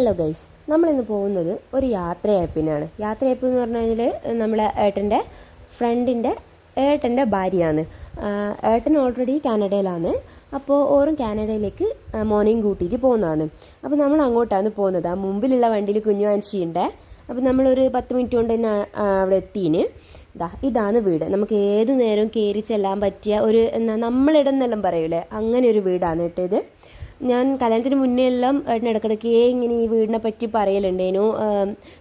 Hello guys നമ്മളിന്ന് പോകുന്നത് ഒരു യാത്രയയപ്പിനാണ്. യാത്രയയപ്പ് എന്ന് പറഞ്ഞു കഴിഞ്ഞാൽ നമ്മളെ ഏട്ടന്റെ ഫ്രണ്ടിന്റെ ഏട്ടന്റെ ഭാര്യയാണ്. ഏട്ടൻ ഓൾറെഡി കാനഡയിലാണ്. അപ്പോൾ ഓറും കാനഡയിലേക്ക് മോർണിംഗ് കൂട്ടിയിട്ട് പോകുന്നതാണ്. അപ്പോൾ നമ്മൾ അങ്ങോട്ടാണ് പോകുന്നത്. ആ മുമ്പിലുള്ള വണ്ടിയിൽ കുഞ്ഞു വാങ്ങിച്ചിട്ടുണ്ട് അപ്പോൾ നമ്മളൊരു പത്ത് മിനിറ്റ് കൊണ്ട് തന്നെ അവിടെ എത്തിയിന് ഇതാ ഇതാണ് വീട്. നമുക്ക് ഏത് നേരവും കയറി ചെല്ലാൻ പറ്റിയ ഒരു എന്നാ നമ്മളിടന്നെല്ലാം പറയൂലേ? അങ്ങനെ ഒരു വീടാണ് കേട്ടോ ഇത് ഞാൻ കല്യാണത്തിന് മുന്നേ എല്ലാം ഇടയ്ക്കിടയ്ക്ക് ഇങ്ങനെ ഈ വീടിനെ പറ്റി പറയലുണ്ടേനു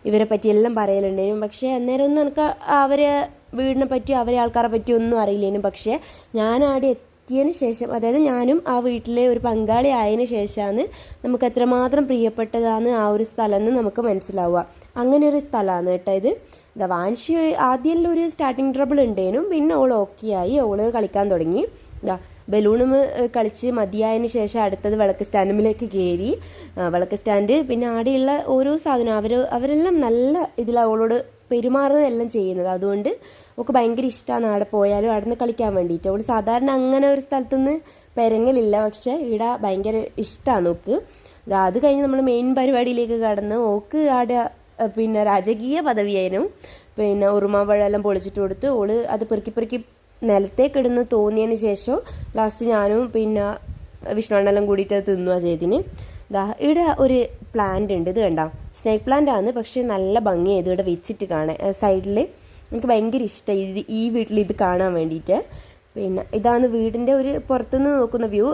ഇവരെ പറ്റി എല്ലാം പറയലുണ്ടേനു പക്ഷേ അന്നേരം ഒന്നും എനിക്ക് അവരെ വീടിനെ പറ്റി അവരെ ആൾക്കാരെ പറ്റി ഒന്നും അറിയില്ലേനു പക്ഷേ ഞാൻ ആടെ എത്തിയതിന് ശേഷം അതായത് ഞാനും ആ വീട്ടിലെ ഒരു പങ്കാളി ആയതിനു ശേഷമാണ് നമുക്ക് എത്രമാത്രം പ്രിയപ്പെട്ടതാണ് ആ ഒരു സ്ഥലം എന്ന് നമുക്ക് മനസ്സിലാവുക. അങ്ങനെ ഒരു സ്ഥലമാണ് കേട്ടോ ഇത്. വാൻഷി ആദ്യം ഒരു സ്റ്റാർട്ടിങ് ട്രബിൾ ഉണ്ടേനും പിന്നെ ഓൾ ഓക്കെ ആയി. ഓൾ കളിക്കാൻ തുടങ്ങി. ബലൂണും കളിച്ച് മതിയായതിന് ശേഷം അടുത്തത് വിളക്ക് സ്റ്റാൻഡിലേക്ക് കയറി. വിളക്ക് സ്റ്റാൻഡ് പിന്നെ ആടെയുള്ള ഓരോ സാധനം. അവർ അവരെല്ലാം നല്ല ഇതിൽ അവളോട് പെരുമാറുന്നതെല്ലാം ചെയ്യുന്നത്. അതുകൊണ്ട് ഒക്കെ ഭയങ്കര ഇഷ്ടമാണ് ആടെ പോയാലും അവിടെ നിന്ന് കളിക്കാൻ വേണ്ടിയിട്ട്. അവൾ സാധാരണ അങ്ങനെ ഒരു സ്ഥലത്തുനിന്ന് പെരങ്ങലില്ല. പക്ഷേ ഇവിടെ ഭയങ്കര ഇഷ്ടമാണ് നോക്ക് ദാ അത് കഴിഞ്ഞ് നമ്മൾ മെയിൻ പരിപാടിയിലേക്ക് കടന്ന് ഓക്ക് ആടെ പിന്നെ രാജകീയ പദവിയായിരുന്നു. പിന്നെ ഉറുമാമ്പഴമെല്ലാം പൊളിച്ചിട്ട് കൊടുത്ത് ഓൾ അത് പെറുക്കി പെറുക്കി നിലത്തേക്കിടുന്ന് തോന്നിയതിന് ശേഷം ലാസ്റ്റ് ഞാനും പിന്നെ വിഷ്ണുവണ്ണെല്ലാം കൂടിയിട്ട് അത് തിന്നുക ചെയ്തിന് ദാ ഇവിടെ ഒരു പ്ലാന്റ് ഉണ്ട്. ഇത് കണ്ട? സ്നേക്ക് പ്ലാന്റ് ആണ്. പക്ഷേ നല്ല ഭംഗിയായത് ഇവിടെ വെച്ചിട്ട് കാണാൻ. സൈഡിൽ എനിക്ക് ഭയങ്കര ഇഷ്ടമായി ഇത് ഈ വീട്ടിൽ ഇത് കാണാൻ വേണ്ടിയിട്ട്. പിന്നെ ഇതാണ് വീടിന്റെ ഒരു പുറത്തുനിന്ന് നോക്കുന്ന വ്യൂ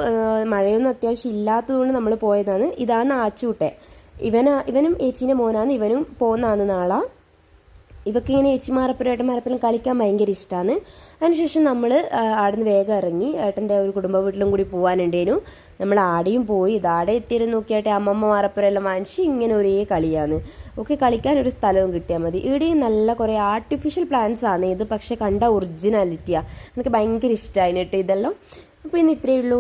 മഴയൊന്നും അത്യാവശ്യം ഇല്ലാത്തതുകൊണ്ട് നമ്മൾ പോയതാണ്. ഇതാണ് ആച്ചൂട്ടെ. ഇവന ഇവനും ഏച്ചീന്റെ മോനാണ്. ഇവനും പോകുന്നതാണ് നാളെ. ഇവക്ക് ഇങ്ങനെ ഏച്ചിമാരപ്പുറം ഏട്ടന്മാരപ്പുറം കളിക്കാൻ ഭയങ്കര ഇഷ്ടമാണ് അതിനുശേഷം നമ്മൾ ആടുന്ന് വേഗം ഇറങ്ങി ഏട്ടന്റെ ഒരു കുടുംബ വീട്ടിലും കൂടി പോകാനുണ്ടേനു നമ്മൾ ആടെയും പോയി ഇതാടെ എത്തിയിരുന്നു നോക്കിയാട്ടെ അമ്മമ്മ മാറപ്പുറം എല്ലാം വാങ്ങിച്ച് ഇങ്ങനെ ഒരേ കളിയാണ്. ഒക്കെ കളിക്കാൻ ഒരു സ്ഥലവും കിട്ടിയാൽ മതി. ഇവിടെയും നല്ല കുറേ ആർട്ടിഫിഷ്യൽ പ്ലാന്റ്സ് ആണ്. ഇത് പക്ഷേ കണ്ട ഒറിജിനാലിറ്റിയാണ് എനിക്ക് ഭയങ്കര ഇഷ്ടമായി കേട്ടോ ഇതെല്ലാം. അപ്പോൾ ഇന്ന് ഇത്രയേ ഉള്ളൂ.